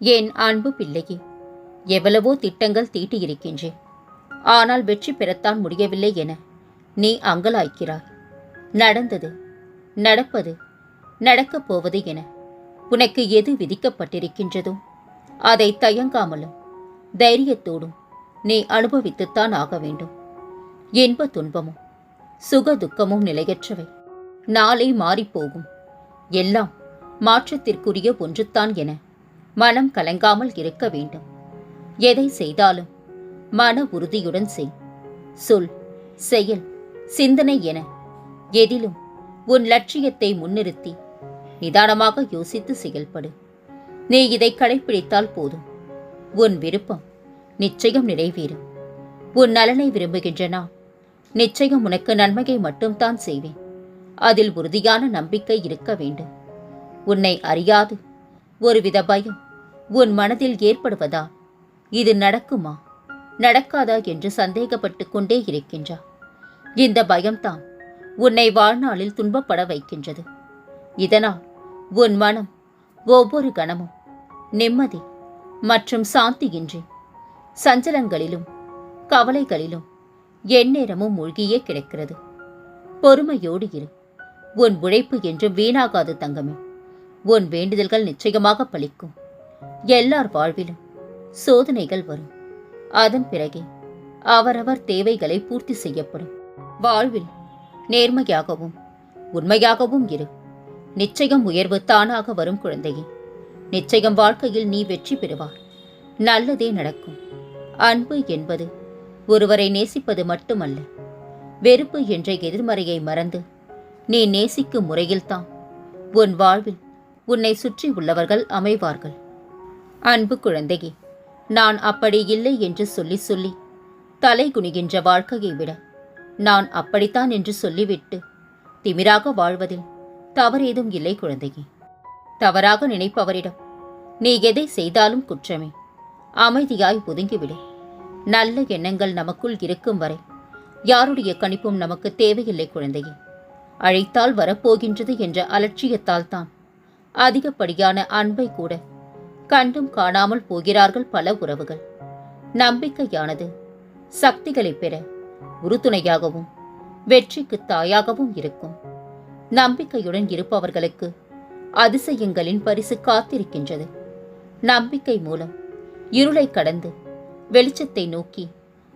என் அன்பு பிள்ளையே? எவ்வளவோ திட்டங்கள் தீட்டியிருக்கின்றேன் ஆனால் வெற்றி பெறத்தான் முடியவில்லை என நீ அங்கலாய்க்கிறாய். நடந்தது நடப்பது நடக்கப் போவது என உனக்கு எது விதிக்கப்பட்டிருக்கின்றதோ அதை தயங்காமலும் தைரியத்தோடும் நீ அனுபவித்துத்தான் ஆக வேண்டும். இன்ப துன்பமும் சுக துக்கமும் நிலையற்றவை. நாளை மாறிப்போகும். எல்லாம் மாற்றத்திற்குரிய ஒன்றுத்தான் என மனம் கலங்காமல் இருக்க வேண்டும். எதை செய்தாலும் மன உறுதியுடன் செய். சொல் செயல் சிந்தனை என எதிலும் உன் லட்சியத்தை முன்னிறுத்தி நிதானமாக யோசித்து செயல்படு. நீ இதை கடைப்பிடித்தால் போதும். உன் விருப்பம் நிச்சயம் நிறைவேறும். உன் நலனை விரும்புகின்ற நான் நிச்சயம் உனக்கு நன்மையை மட்டும்தான் செய்வேன். அதில் உறுதியான நம்பிக்கை இருக்க வேண்டும். உன்னை அறியாது. ஒருவித பயம் உன் மனதில் ஏற்படுவதா? இது நடக்குமா? நடக்காதா என்று சந்தேகப்பட்டு கொண்டே இருக்கின்றா. இந்த பயம்தான் உன்னை வாழ்நாளில் துன்பப்பட வைக்கின்றது. இதனால் உன் மனம் ஒவ்வொரு கணமும் நிம்மதி மற்றும் சாந்தியின்றி சஞ்சலங்களிலும் கவலைகளிலும் எந்நேரமும் மூழ்கியே கிடக்கிறது. பொறுமையோடு இரு. உன் உழைப்பு என்றும் வீணாகாது தங்கமே. உன் வேண்டுதல்கள் நிச்சயமாக பலிக்கும் எல்லார் வாழ்விலும் சோதனைகள் வரும். அதன் பிறகே அவரவர் தேவைகளை பூர்த்தி செய்யப்படும். வாழ்வில் நேர்மையாகவும் உண்மையாகவும் இரு. நிச்சயம் உயர்வு தானாக வரும் குழந்தையே. நிச்சயம் வாழ்க்கையில் நீ வெற்றி பெறுவார் நல்லதே நடக்கும். அன்பு என்பது ஒருவரை நேசிப்பது மட்டுமல்ல. வெறுப்பு என்ற எதிர்மறையை மறந்து நீ நேசிக்கும் முறையில்தான். உன் வாழ்வில் உன்னை சுற்றி உள்ளவர்கள் அமைவார்கள். அன்பு குழந்தையே நான் அப்படி இல்லை என்று சொல்லி சொல்லி தலை குனிகின்ற வாழ்க்கையை விட நான் அப்படித்தான் என்று சொல்லிவிட்டு திமிராக வாழ்வதில் தவறேதும் இல்லை குழந்தையே. தவறாக நினைப்பவரிடம் நீ எதை செய்தாலும் குற்றமே. அமைதியாய் ஒதுங்கிவிடு. நல்ல எண்ணங்கள் நமக்குள் இருக்கும் வரை யாருடைய கணிப்பும் நமக்கு தேவையில்லை குழந்தையே. அழைத்தால் வரப்போகின்றது என்ற அலட்சியத்தால் தான் அதிகப்படியான அன்பை கூட கண்டும் காணாமல் போகிறார்கள் பல உறவுகள். நம்பிக்கையானது சக்திகளை பெற உறுதுணையாகவும் வெற்றிக்கு தாயாகவும் இருக்கும். நம்பிக்கையுடன் இருப்பவர்களுக்கு அதிசயங்களின் பரிசு காத்திருக்கின்றது. நம்பிக்கை மூலம் இருளை கடந்து வெளிச்சத்தை நோக்கி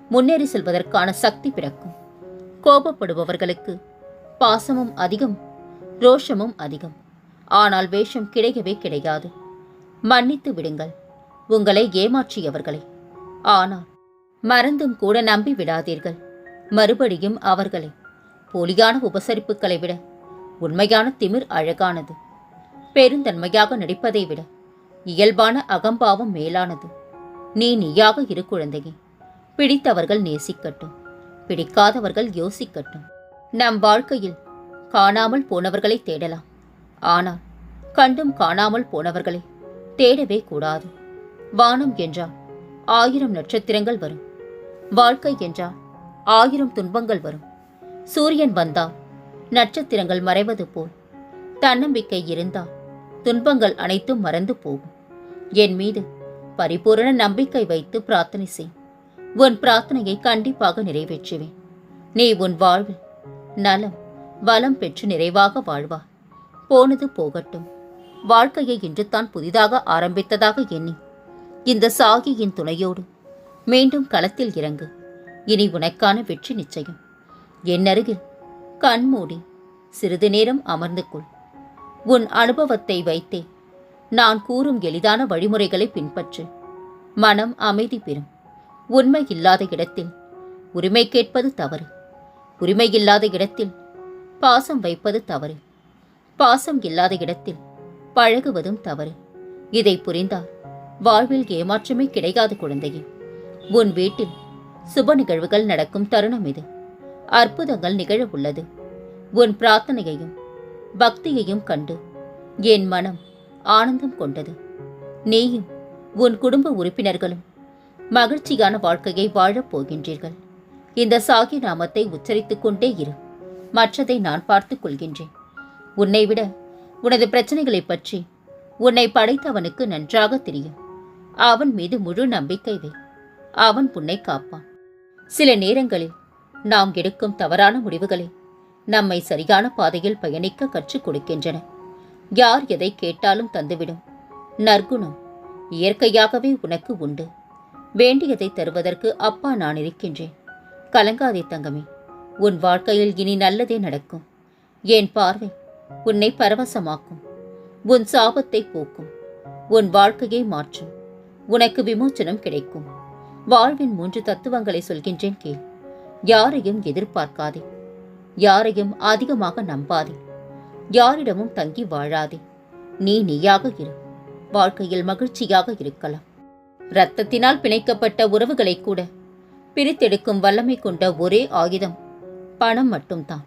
முன்னேறி செல்வதற்கான சக்தி பிறக்கும். கோபப்படுபவர்களுக்கு பாசமும் அதிகம் ரோஷமும் அதிகம். ஆனால் வேஷம் கிடைக்கவே கிடையாது. மன்னித்து விடுங்கள். உங்களை ஏமாற்றியவர்களை. ஆனால் மறந்தும் கூட நம்பி விடாதீர்கள். மறுபடியும் அவர்களை போலியான உபசரிப்புகளை விட உண்மையான திமிர் அழகானது. பெருந்தன்மையாக நடிப்பதை விட இயல்பான அகம்பாவம் மேலானது. நீ நீயாக இரு குழந்தையே. பிடித்தவர்கள் நேசிக்கட்டும். பிடிக்காதவர்கள் யோசிக்கட்டும். நம் வாழ்க்கையில் காணாமல் போனவர்களை தேடலாம். ஆனால் கண்டும் காணாமல் போனவர்களை தேடவே கூடாது. வானம் என்றால் ஆயிரம் நட்சத்திரங்கள் வரும். வாழ்க்கை என்றால் ஆயிரம் துன்பங்கள் வரும். சூரியன் வந்தால் நட்சத்திரங்கள் மறைவது போல். தன்னம்பிக்கை இருந்தால் துன்பங்கள் அனைத்தும் மறந்து போகும். என் மீது பரிபூரண நம்பிக்கை வைத்து பிரார்த்தனை செய். உன் பிரார்த்தனையை கண்டிப்பாக நிறைவேற்றுவேன். நீ உன் வாழ்வில் நலம் வளம் பெற்று நிறைவாக வாழ்வா. போனது போகட்டும். வாழ்க்கையை இன்று தான் புதிதாக ஆரம்பித்ததாக எண்ணி. இந்த சாகியின் துணையோடு மீண்டும் களத்தில் இறங்கு. இனி உனக்கான வெற்றி நிச்சயம். என் அருகில் கண்மூடி சிறிது நேரம் அமர்ந்து கொள். உன் அனுபவத்தை வைத்தே நான் கூறும் எளிதான வழிமுறைகளை பின்பற்று. மனம் அமைதி பெறும். உண்மை இல்லாத இடத்தில் உரிமை கேட்பது தவறு. உரிமை இல்லாத இடத்தில் பாசம் வைப்பது தவறு. பாசம் இல்லாத இடத்தில் பழகுவதும் தவறு. இதை புரிந்தால் வாழ்வில் ஏமாற்றமே கிடைக்காது குழந்தையே. உன் வீட்டில் சுப நிகழ்வுகள் நடக்கும் தருணம் இது. அற்புதங்கள் நிகழ உள்ளது. உன் பிரார்த்தனையையும் பக்தியையும் கண்டு என் மனம் ஆனந்தம் கொண்டது. நீயும் உன் குடும்ப உறுப்பினர்களும் மகிழ்ச்சியான வாழ்க்கையை வாழப் போகின்றீர்கள். இந்த சாகி நாமத்தை உச்சரித்துக் கொண்டே இரு. மற்றதை நான் பார்த்துக் கொள்கின்றேன். உன்னை விட உனது பிரச்சனைகளைப் பற்றி. உன்னை படைத்தவனுக்கு நன்றாக தெரியும். அவன் மீது முழு நம்பிக்கை வை. அவன் உன்னை காப்பான். சில நேரங்களில் நாம் எடுக்கும் தவறான முடிவுகளே நம்மை சரியான பாதையில் பயணிக்க கற்றுக் கொடுக்கின்றன. யார் எதை கேட்டாலும் தந்துவிடும். நற்குணம் இயற்கையாகவே உனக்கு உண்டு. வேண்டியதை தருவதற்கு அப்பா நான் இருக்கின்றேன். கலங்காதே தங்கமே. உன் வாழ்க்கையில் இனி நல்லதே நடக்கும். என் பார்வை உன்னை பரவசமாக்கும். உன் சாபத்தை போக்கும். உன் வாழ்க்கையை மாற்றும். உனக்கு விமோச்சனம் கிடைக்கும். வாழ்வின் மூன்று தத்துவங்களை சொல்கின்றேன் கேள். யாரையும் எதிர்பார்க்காதே. யாரையும் அதிகமாக நம்பாதே. யாரிடமும் தங்கி வாழாதே. நீ நீயாக இரு. வாழ்க்கையில் மகிழ்ச்சியாக இருக்கலாம். இரத்தத்தினால் பிணைக்கப்பட்ட உறவுகளை கூட பிரித்தெடுக்கும் வல்லமை கொண்ட ஒரே ஆயுதம் பணம் மட்டும்தான்.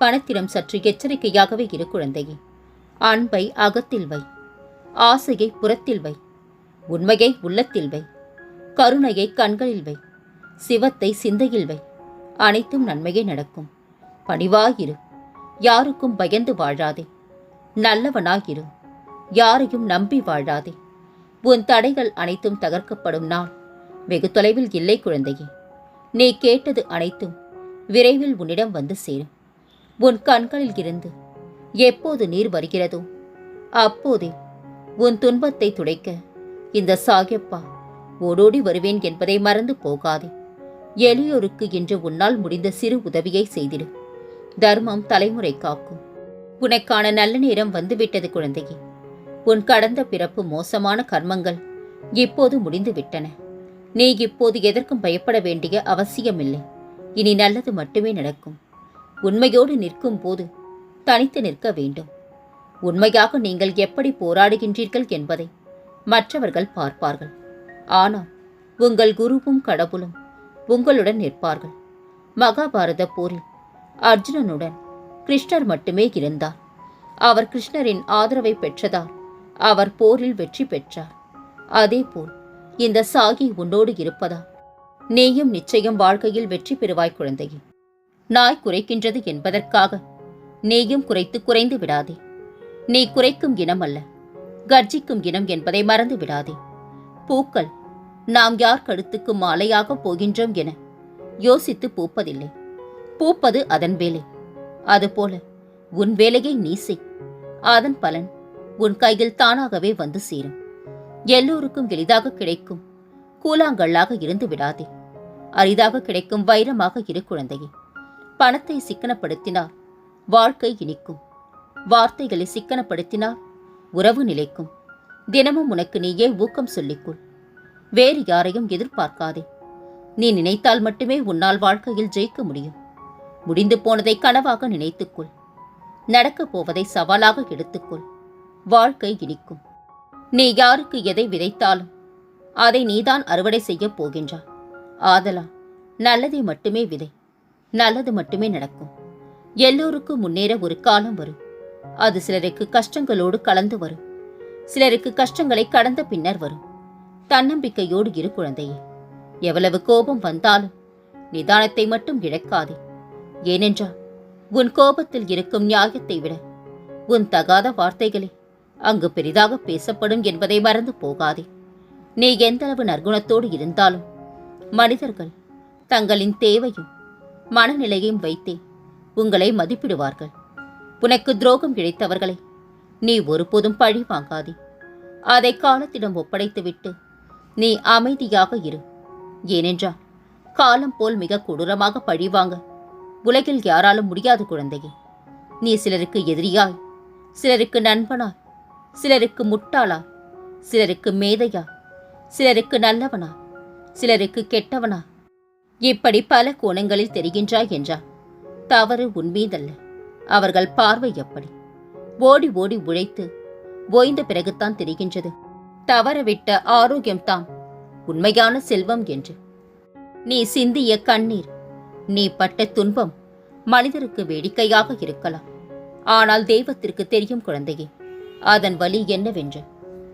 பணத்திடம் சற்று எச்சரிக்கையாகவே இரு குழந்தையே. அன்பை அகத்தில் வை. ஆசையை புறத்தில் வை. உண்மையை உள்ளத்தில் வை. கருணையை கண்களில் வை. சிவத்தை சிந்தையில் வை. அனைத்தும் நன்மையே நடக்கும். பணிவாயிரு. யாருக்கும் பயந்து வாழாதே. நல்லவனாயிரு. யாரையும் நம்பி வாழாதே. உன் தடைகள் அனைத்தும் தகர்க்கப்படும் நாள். வெகு தொலைவில் இல்லை குழந்தையே. நீ கேட்டது அனைத்தும் விரைவில் உன்னிடம் வந்து சேரும். உன் கண்களில் இருந்து எப்போது நீர் வருகிறதோ அப்போதே உன் துன்பத்தை துடைக்க இந்த சாகியப்பா ஓடோடி வருவேன் என்பதை மறந்து போகாதே. எளியோருக்கு இன்று உன்னால் முடிந்த சிறு உதவியை செய்திடு. தர்மம் தலைமுறை காக்கும். உனக்கான நல்ல நேரம் வந்துவிட்டது குழந்தையே. உன் கடந்த பிறப்பு மோசமான கர்மங்கள் இப்போது முடிந்து விட்டன நீ இப்போது எதற்கும் பயப்பட வேண்டிய அவசியமில்லை. இனி நல்லது மட்டுமே நடக்கும். உண்மையோடு நிற்கும் போது தனித்து நிற்க வேண்டும். உண்மையாக நீங்கள் எப்படி போராடுகின்றீர்கள் என்பதை மற்றவர்கள் பார்ப்பார்கள். ஆனால் உங்கள் குருவும் கடவுளும் உங்களுடன் நிற்பார்கள். மகாபாரத போரில் அர்ஜுனனுடன் கிருஷ்ணர் மட்டுமே இருந்தார். அவர் கிருஷ்ணரின் ஆதரவை பெற்றதால் அவர் போரில் வெற்றி பெற்றார். அதேபோல் இந்த சாகி உன்னோடு இருப்பதால் நீயும் நிச்சயம் வாழ்க்கையில் வெற்றி பெறுவாய் குழந்தையே. நாய் குறைக்கின்றது என்பதற்காக. நீயும் குறைத்து குறைந்து விடாதே. நீ குறைக்கும் இனம் அல்ல. கர்ஜிக்கும் இனம் என்பதை மறந்து விடாதே. பூக்கள் நாம் யார் கழுத்துக்கு மாலையாக போகின்றோம் என யோசித்து பூப்பதில்லை. பூப்பது அதன் வேலை. அதுபோல உன் வேலையை நீ செய். அதன் பலன் உன் கையில் தானாகவே வந்து சேரும். எல்லோருக்கும் எளிதாக கிடைக்கும். கூலாங்கல்லாக இருந்து விடாதே. அரிதாக கிடைக்கும் வைரமாக இரு குழந்தையே. பணத்தை சிக்கனப்படுத்தினார். வாழ்க்கை இனிக்கும். வார்த்தைகளை சிக்கனப்படுத்தினார். உறவு நிலைக்கும். தினமும் உனக்கு நீயே ஊக்கம் சொல்லிக்கொள். வேறு யாரையும் எதிர்பார்க்காதே. நீ நினைத்தால் மட்டுமே உன்னால் வாழ்க்கையில் ஜெயிக்க முடியும். முடிந்து போனதை கனவாக நினைத்துக்கொள். நடக்கப் போவதை சவாலாக எடுத்துக்கொள். வாழ்க்கை இனிக்கும். நீ யாருக்கு எதை விதைத்தாலும் அதை நீதான் அறுவடை செய்யப் போகின்றாய். ஆதலா நல்லதை மட்டுமே விதை. நல்லது மட்டுமே நடக்கும். எல்லோருக்கும் முன்னேற ஒரு காலம் வரும். அது சிலருக்கு கஷ்டங்களோடு கலந்து வரும். சிலருக்கு கஷ்டங்களை கடந்த பின்னர் வரும். தன்னம்பிக்கையோடு இரு குழந்தையே. எவ்வளவு கோபம் வந்தாலும் நிதானத்தை மட்டும் இழக்காதே. ஏனென்றால் உன் கோபத்தில் இருக்கும் நியாயத்தை விட உன் தகாத வார்த்தைகளே அங்கு பெரிதாக பேசப்படும் என்பதை மறந்து போகாதே. நீ எந்தளவு நற்குணத்தோடு இருந்தாலும் மனிதர்கள் தங்களின் தேவையும் மனநிலையையும் வைத்தே உங்களை மதிப்பிடுவார்கள். உனக்கு துரோகம் இழைத்தவர்களை நீ ஒருபோதும் பழி வாங்காதே. அதை காலத்திடம் ஒப்படைத்துவிட்டு நீ அமைதியாக இரு. ஏனென்றால் காலம் போல் மிக கொடூரமாக பழிவாங்க உலகில் யாராலும் முடியாது குழந்தையே. நீ சிலருக்கு எதிரியாய் சிலருக்கு நண்பனாய் சிலருக்கு முட்டாளாய் சிலருக்கு மேதையா சிலருக்கு நல்லவனா சிலருக்கு கெட்டவனா இப்படி பல கோணங்களில் தெரிகின்றாய் என்றார் தவறு உன்மீதல்ல அவர்கள் பார்வை எப்படி? ஓடி ஓடி உழைத்து ஓய்ந்த பிறகுதான் தெரிகின்றது. தவறவிட்ட ஆரோக்கியம்தான் உண்மையான செல்வம் என்று. நீ சிந்திய கண்ணீர் நீ பட்ட துன்பம் மனிதருக்கு வேடிக்கையாக இருக்கலாம். ஆனால் தெய்வத்திற்கு தெரியும் குழந்தையே அதன் வலி என்னவென்று.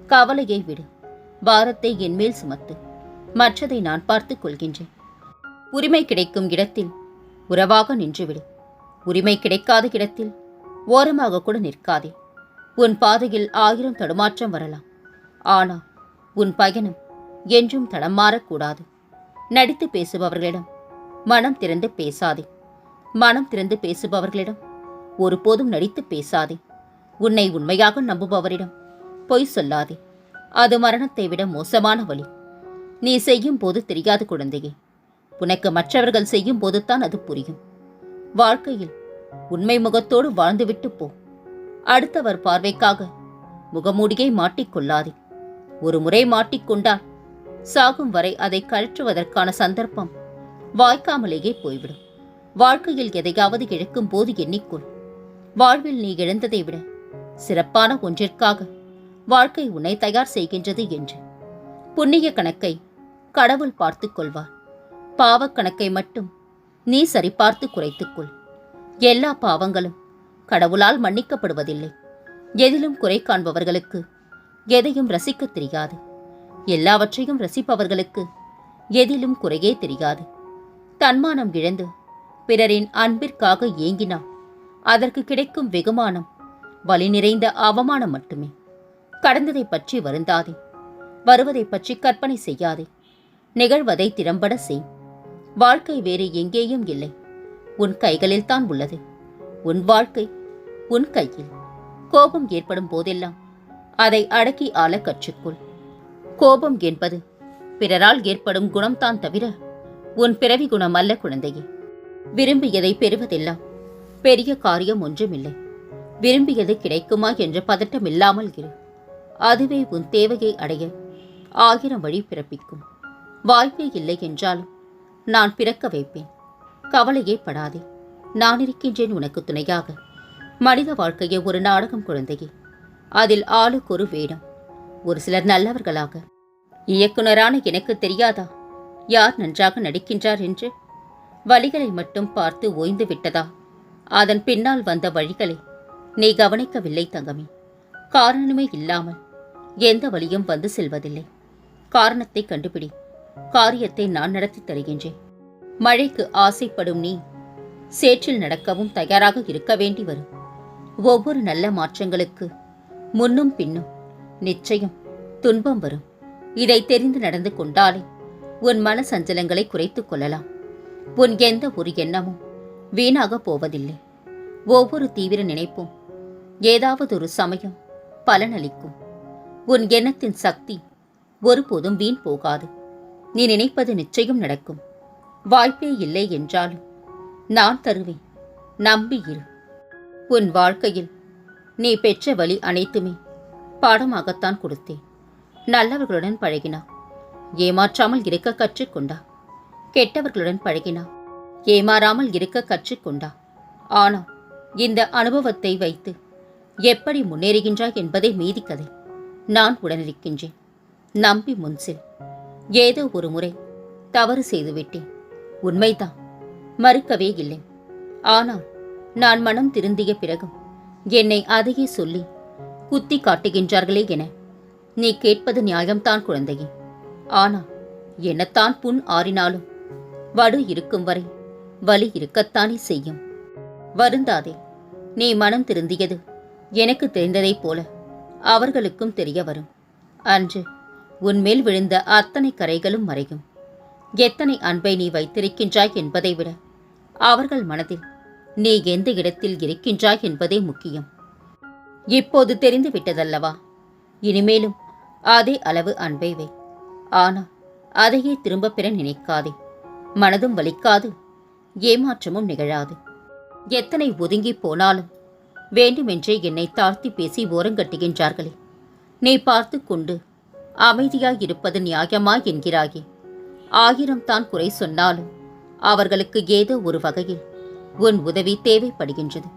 கவலையை விடு பாரத்தை என்மேல் சுமத்து மற்றதை நான் பார்த்துக் கொள்கின்றேன். உரிமை கிடைக்கும் இடத்தில் உறவாக நின்றுவிடு. உரிமை கிடைக்காத இடத்தில் ஓரமாக கூட நிற்காதே. உன் பாதையில் ஆயிரம் தடுமாற்றம் வரலாம். ஆனால் உன் பயணம் என்றும் தடம் மாறக்கூடாது நடித்து பேசுபவர்களிடம் மனம் திறந்து பேசாதே. மனம் திறந்து பேசுபவர்களிடம் ஒருபோதும் நடித்து பேசாதே. உன்னை உண்மையாக நம்புபவரிடம் பொய் சொல்லாதே. அது மரணத்தை விட மோசமான வழி. நீ செய்யும் போது தெரியாது குழந்தையே. உனக்கு மற்றவர்கள் செய்யும் போதுதான் அது புரியும். வாழ்க்கையில் உண்மை முகத்தோடு வாழ்ந்துவிட்டு போ. அடுத்தவர் பார்வைக்காக முகமூடியை மாட்டிக்கொள்ளாதே ஒரு முறை மாட்டிக்கொண்டால் சாகும் வரை அதை கழற்றுவதற்கான சந்தர்ப்பம் வாய்க்காமலேயே போய்விடும். வாழ்க்கையில் எதையாவது இழக்கும் போது எண்ணிக்கொள். வாழ்வில் நீ இழந்ததை விட சிறப்பான ஒன்றிற்காக வாழ்க்கை உன்னை தயார் செய்கின்றது என்று. புண்ணிய கணக்கை கடவுள் பார்த்துக் கொள்வார். பாவக் கணக்கை மட்டும் நீ சரிபார்த்து குறைத்துக்கொள். எல்லா பாவங்களும் கடவுளால் மன்னிக்கப்படுவதில்லை. எதிலும் குறை காண்பவர்களுக்கு எதையும் ரசிக்கத் தெரியாது. எல்லாவற்றையும் ரசிப்பவர்களுக்கு எதிலும் குறையே தெரியாது. தன்மானம் இழந்து பிறரின் அன்பிற்காக ஏங்கினால் அதற்கு கிடைக்கும் வெகுமானம் வலி நிறைந்த அவமானம் மட்டுமே. கடந்ததை பற்றி வருந்தாதே. வருவதை பற்றி கற்பனை செய்யாதே. நிகழ்வதை திறம்பட செய். வாழ்க்கை வேறு எங்கேயும் இல்லை. உன் கைகளில் தான் உள்ளது. உன் வாழ்க்கை உன் கையில். கோபம் ஏற்படும் போதெல்லாம் அதை அடக்கி ஆள கற்றுக்கொள். கோபம் என்பது பிறரால் ஏற்படும் குணம்தான் தவிர உன் பிறவி குணம் அல்ல குழந்தையே. விரும்பியதை பெறுவதெல்லாம் பெரிய காரியம் ஒன்றுமில்லை. விரும்பியது கிடைக்குமா என்ற பதட்டம் இல்லாமல் இரு. அதுவே உன் தேவையை அடைய ஆயிரம் வழி பிறப்பிக்கும். வாய்ப்பே இல்லை என்றாலும் நான் பிறக்க வைப்பேன். கவலையே படாதே நான் இருக்கின்றேன் உனக்கு துணையாக. மனித வாழ்க்கையை ஒரு நாடகம் குழந்தையே. அதில் ஆளுக்கு ஒரு வேடம். ஒரு சிலர் நல்லவர்களாக. இயக்குனரான எனக்கு தெரியாதா? யார் நன்றாக நடிக்கின்றார் என்று? வழிகளை மட்டும் பார்த்து ஓய்ந்து விட்டதா? அதன் பின்னால் வந்த வழிகளை. நீ கவனிக்கவில்லை தங்கமே. காரணமே இல்லாமல் எந்த வழியும் வந்து செல்வதில்லை. காரணத்தை கண்டுபிடி. காரியத்தை நான் நடத்தி தருகின்றேன். மழைக்கு ஆசைப்படும் நீ சேற்றில் நடக்கவும் தயாராக இருக்க வேண்டி வரும். ஒவ்வொரு நல்ல மாற்றங்களுக்கு முன்னும் பின்னும் நிச்சயம் துன்பம் வரும். இதை தெரிந்து நடந்து கொண்டாலே உன் மன சஞ்சலங்களை குறைத்துக் கொள்ளலாம். உன் எந்த ஒரு எண்ணமும் வீணாக போவதில்லை. ஒவ்வொரு தீவிர நினைப்பும் ஏதாவது ஒரு சமயம் பலனளிக்கும். உன் எண்ணத்தின் சக்தி ஒருபோதும் வீண் போகாது. நீ நினைப்பது நிச்சயம் நடக்கும். வாய்ப்பே இல்லை என்றாலும் நான் தருவேன். நம்பியிரு உன் வாழ்க்கையில் நீ பெற்ற வழி அனைத்துமே பாடமாகத்தான் கொடுத்தேன். நல்லவர்களுடன் பழகினா. ஏமாற்றாமல் இருக்க கற்றுக்கொண்டா. கெட்டவர்களுடன் பழகினா. ஏமாறாமல் இருக்க கற்றுக்கொண்டா. ஆனால் இந்த அனுபவத்தை வைத்து எப்படி முன்னேறுகின்றாய் என்பதை மீதி கதை நான் உடனிருக்கின்றேன். நம்பி முன்சில் ஏதோ ஒரு முறை தவறு செய்துவிட்டேன். உண்மைதான். மறுக்கவே இல்லை. ஆனால் நான் மனம் திருந்திய பிறகும் என்னை அதையே சொல்லி குத்தி காட்டுகின்றார்களே என நீ கேட்பது நியாயம்தான் குழந்தையே. ஆனால் என்னத்தான் புண் ஆறினாலும் வடு இருக்கும் வரை வலி இருக்கத்தானே செய்யும். வருந்தாதே நீ மனம் திருந்தியது எனக்கு தெரிந்ததைப் போல அவர்களுக்கும் தெரிய வரும். அன்று உன்மேல் விழுந்த அத்தனை கரைகளும் மறையும். எத்தனை அன்பை நீ வைத்திருக்கின்றாய் என்பதை விட அவர்கள் மனதில் நீ எந்த இடத்தில் இருக்கின்றாய் என்பதே முக்கியம். இப்போது தெரிந்து விட்டதல்லவா? இனிமேலும் அதே அளவு அன்பை வை. ஆனால் அதையே திரும்பப் பெற நினைக்காதே. மனதும் வலிக்காது ஏமாற்றமும் நிகழாது. எத்தனை ஒதுங்கி போனாலும் வேண்டுமென்றே என்னை தாழ்த்தி பேசி ஓரங்கட்டுகின்றார்களே. நீ பார்த்து கொண்டு அமைதியாய் இருப்பது நியாயமா என்கிறாயே. ஆயிரம் தான் குறை சொன்னாலும் அவர்களுக்கு ஏதோ ஒரு வகையில் உன் உதவி தேவைப்படுகின்றது.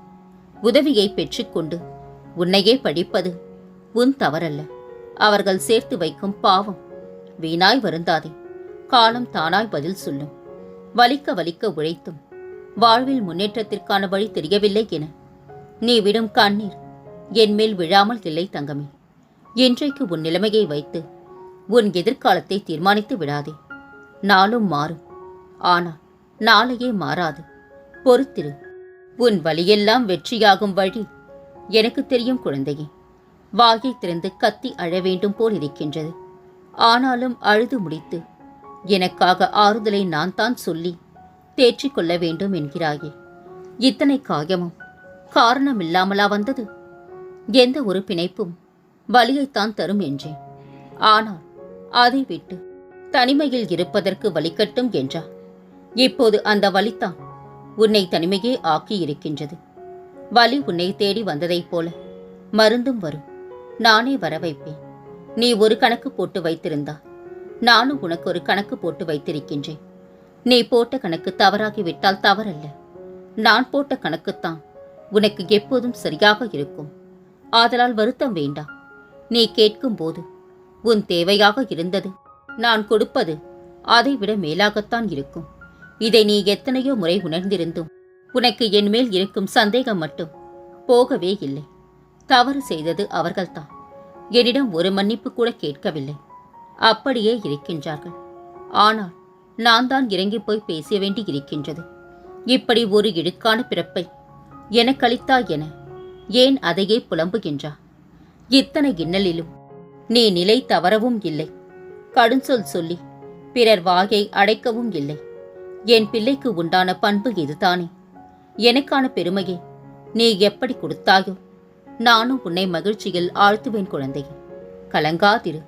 உதவியை பெற்றுக்கொண்டு உன்னையே படிப்பது உன் தவறல்ல. அவர்கள் சேர்த்து வைக்கும் பாவம் வீணாய் வருந்தாதே. காலம் தானாய் பதில் சொல்லும். வலிக்க வலிக்க உழைத்தும். வாழ்வில் முன்னேற்றத்திற்கான வழி தெரியவில்லை என நீ விடும் கண்ணீர் என் மேல் விழாமல் இல்லை தங்கமே. இன்றைக்கு உன் நிலைமையை வைத்து உன் எதிர்காலத்தை தீர்மானித்து விடாதே. நாளும் மாறும். ஆனால் நாளையே மாறாது. பொறுத்திரு. உன் வழியெல்லாம் வெற்றியாகும் வழி எனக்கு தெரியும் குழந்தையே. வாயை திறந்து கத்தி அழ வேண்டும் போல் இருக்கின்றது. ஆனாலும் அழுது முடித்து எனக்காக ஆறுதலை நான் தான் சொல்லி தேற்றிக் கொள்ள வேண்டும் என்கிறாயே. இத்தனை காயமும் காரணமில்லாமலா வந்தது? எந்த ஒரு பிணைப்பும் வலியைத்தான் தரும் என்றேன். ஆனால் அதை விட்டு தனிமையில் இருப்பதற்கு வலிக்கட்டும் என்றார் இப்போது அந்த வலித்தான் உன்னை தனிமையே ஆக்கி இருக்கின்றது வலி உன்னை தேடி வந்ததைப் போல மருந்தும் வரும். நானே வர வைப்பேன். நீ ஒரு கணக்கு போட்டு வைத்திருந்தா. நானும் உனக்கு ஒரு கணக்கு போட்டு வைத்திருக்கின்றேன். நீ போட்ட கணக்கு தவறாகிவிட்டால் தவறல்ல. நான் போட்ட கணக்குத்தான் உனக்கு எப்போதும் சரியாக இருக்கும். ஆதலால் வருத்தம் வேண்டாம். நீ கேட்கும்போது உன் தேவையாக இருந்தது. நான் கொடுப்பது அதைவிட மேலாகத்தான் இருக்கும். இதை நீ எத்தனையோ முறை உணர்ந்திருந்தும் உனக்கு என் மேல் இருக்கும் சந்தேகம் மட்டும் போகவே இல்லை. தவறு செய்தது அவர்கள்தான். என்னிடம் ஒரு மன்னிப்பு கூட கேட்கவில்லை. அப்படியே இருக்கின்றார்கள். ஆனால் நான் தான் இறங்கி போய் பேச வேண்டி இருக்கின்றது. இப்படி ஒரு இடுக்கான பிறப்பை எனக்களித்தா என ஏன் அதையே புலம்புகின்றா? இத்தனை இன்னலிலும். நீ நிலை தவறவும் இல்லை. கடுஞ்சொல் சொல்லி பிறர் வாயை அடைக்கவும் இல்லை. என் பிள்ளைக்கு உண்டான பண்பு இதுதானே. எனக்கான பெருமையை நீ எப்படி கொடுத்தாயோ நானும் உன்னை மகிழ்ச்சியில் ஆழ்த்துவேன் குழந்தையே. கலங்காதிரு.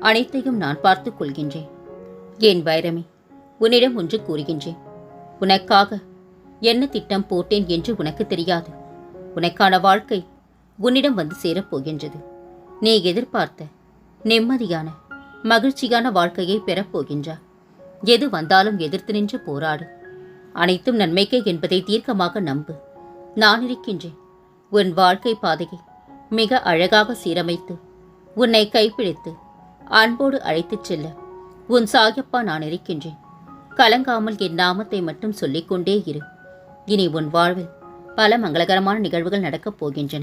அனைத்தையும் நான் பார்த்துக் கொள்கின்றேன். என் வைரமே உன்னிடம் ஒன்று கூறுகின்றேன். உனக்காக என்ன திட்டம் போட்டேன் என்று உனக்கு தெரியாது. உனக்கான வாழ்க்கை உன்னிடம் வந்து சேரப் போகின்றது. நீ எதிர்பார்த்த நிம்மதியான மகிழ்ச்சியான வாழ்க்கையை பெறப்போகின்றாய் எது வந்தாலும் எதிர்த்து நின்று போராடு. அனைத்தும் நன்மைக்கே என்பதை தீர்க்கமாக நம்பு. நான் இருக்கின்றேன். உன் வாழ்க்கை பாதையை மிக அழகாக சீரமைத்து உன்னை கைப்பிடித்து அன்போடு அழைத்துச் செல்ல உன் சாயப்பா நான் இருக்கின்றேன். கலங்காமல் என் நாமத்தை மட்டும் சொல்லிக்கொண்டே இரு. இனி உன் வாழ்வில் பல மங்களகரமான நிகழ்வுகள் நடக்கப் போகின்றன.